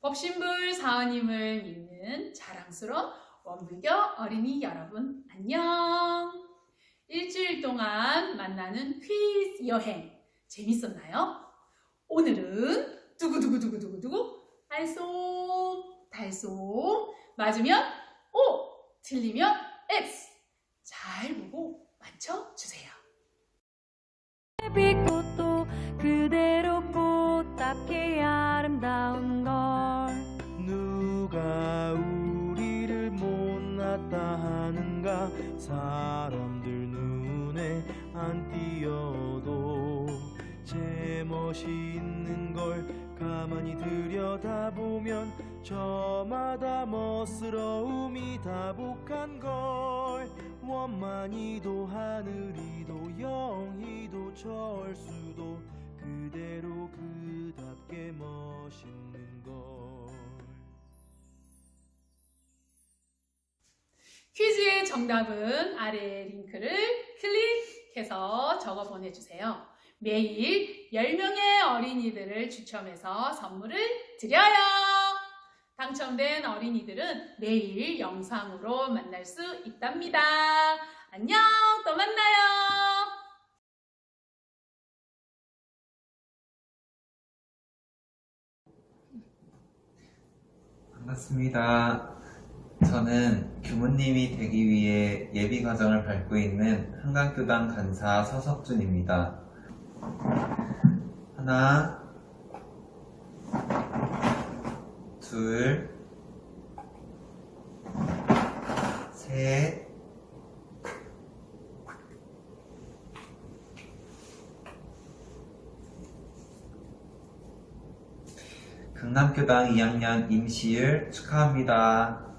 법신불 사원님을 믿는 자랑스러운 원불교 어린이 여러분 안녕. 일주일 동안 만나는 퀴즈 여행 재밌었나요? 오늘은 두구두구두구두구두구 알쏭 달쏭 맞으면 O 틀리면 X 잘 보고 맞춰주세요. 빛꽃도 그대로 꽃답게 사람들 눈에 안 띄어도 제 멋이 있는 걸 가만히 들여다보면 저마다 멋스러움이 다복한 걸 원만히도 하늘이도 정답은 아래 링크를 클릭해서 적어 보내주세요. 매일 10명의 어린이들을 추첨해서 선물을 드려요. 당첨된 어린이들은 내일 영상으로 만날 수 있답니다. 안녕, 또 만나요. 반갑습니다. 저는 교무님이 되기 위해 예비 과정을 밟고 있는 한강교당 간사 서석준입니다. 하나, 둘, 셋, 강남교당 2학년 임시율 축하합니다.